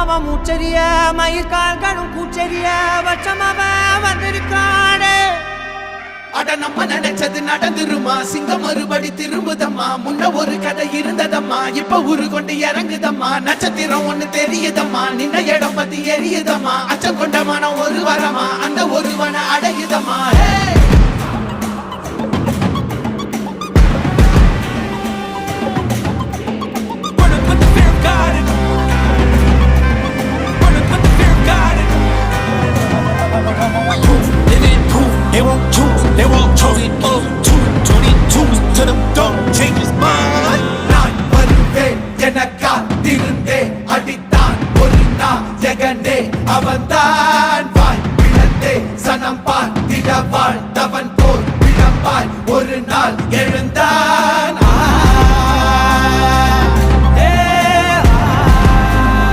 அவன் மூச்சரிய மயிர்கால்களும் கூச்சரிய வச்சம் அவன் அட நம்ம நினைச்சது நடந்துருமா? சிங்கம் மறுபடி திரும்புதம்மா? முன்ன ஒரு கதை இருந்ததம்மா? இப்ப உரு கொண்டு இறங்குதம்மா? நட்சத்திரம் ஒண்ணு தெரியுதம்மா? நின்ன இடம் பத்தி எரியுதம்மா? அச்சம் கொண்ட மனம் ஒரு வரமா? அந்த ஒருவனை அடையுதம்மா? goes 222 to them, don't change his mind. நான் வருவேன் என காத்திருந்தே அடித்தான் பொறினா ஜெகனே அவன்தான் வாய் பிளந்தே சனம் பார்த்திட வாழ்ந்தவன் போல் பிழப்பாய் ஒரு நாள்